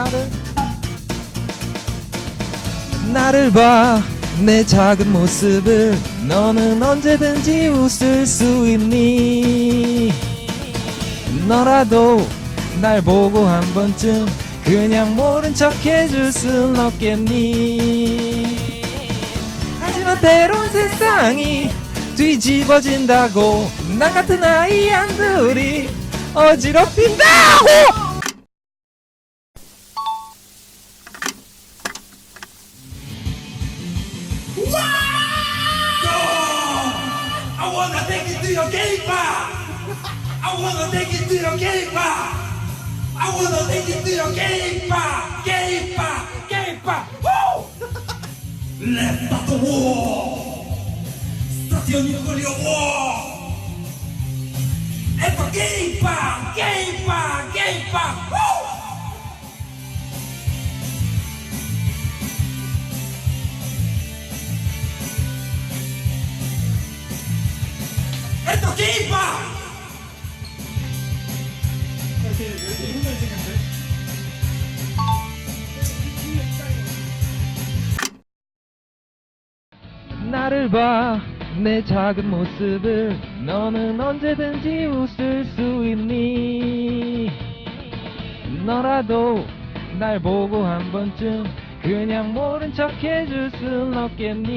나를. 나를 봐. 내 작은 모습을 너는 언제든지 웃을 수 있니? 너라도 날 보고 한 번쯤 그냥 모른 척 해줄 순 없겠니? 하지만 때론 세상이 뒤집어진다고 나 같은 아이 안들이 어지럽힌다고 take it to your game file. I wanna take you to your game file. I wanna take you to your game file. Game file. Game file. Woo! Left out the wall. Start your nuclear war. A gay bar. 나를 봐 내 작은 모습을. 너는 언제든지 웃을 수 있니? 너라도 날 보고 한 번쯤 그냥 모른 척 해줄 순 없겠니